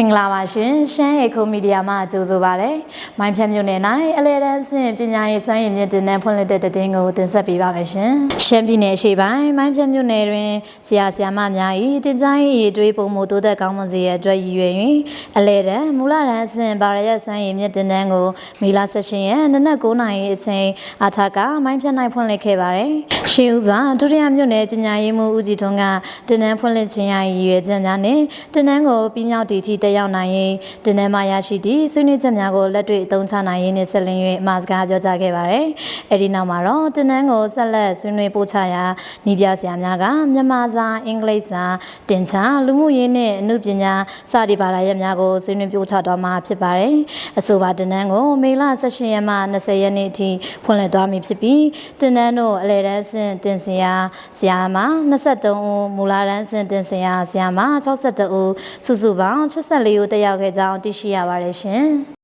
မင်္ဂလာပါရှင်ရှမ်းအေကိုမီဒီယာမှကြိုဆိုပါရစေ။မိုင်းဖြတ်မြို့နယ်၌အလဲတန်းဆင့်ပညာရေးစွမ်းရည်မြင့်တင်တဲ့ဖွင့်လှစ်တဲ့တည်င်းကိုတင်ဆက်ပေးပါမယ်ရှင်။ရှမ်းပြည်နယ်ရှေ့ပိုင်းမိုင်းဖြတ်မြို့နယ်တွင်ဆရာဆရာမများ၏တင်ကြားရေးတွေးပုံမှုတိုးသက်ကောင်းမွန်စေရအတွက်ရည်ရွယ်၍အလဲတန်းမူလတန်းဆင့်ဘာရရက်စွမ်းရည်မြင့်တင်တဲ့ကိုမေလ16ရက်နနက်9:00နာရီအချိန်အထက်ကမိုင်းဖြတ်၌ဖွင့်လှစ်ခဲ့ပါတယ်။ရှေးဦးစွာဒုတိယမြို့နယ်ပညာရေးမှူးဦးကြည်ထွန်းကတင်တန်းဖွင့်လှစ်ခြင်းရရည်ရွယ်ချက်များနဲ့တင်တန်းကိုပြီးမြောက်တည်ထိတက်ရောက်နိုင်ရင်တင်တန်းမှာရရှိသည့်ဆွေးနွေးချက်များကိုလက်တွေ့အသုံးချနိုင်ရင်းနဲ့ဆက်လင်း၍အမှာစကားပြောကြားခဲ့ပါတယ်။အဲဒီနောက်မှာတော့တင်တန်းကိုဆက်လက်ဆွေးနွေးပို့ချရာဤပြဆရာများကမြန်မာစာအင်္ဂလိပ်စာတင်ချလူမှုရေးနဲ့အမှုပညာစသည့်ဘာသာရပ်များကိုဆွေးနွေးပို့ချတော့မှာဖြစ်ပါတယ်။အဆိုပါတင်တန်းကိုမေလ18ရက်မှ20ရက်နေ့အထိဖွင့်လှစ်သွားမည်ဖြစ်ပြီးတင်တန်းတို့အလဲတန်းဆင့်တင်စရာဆရာမ23ဦးမူလာတန်းဆင့်တင်စရာဆရာမ62ဦးစုစုပေါင်း84ဦးတက်ရောက်ခဲ့ကြောင်းသိရှိရပါတယ်ရှင်။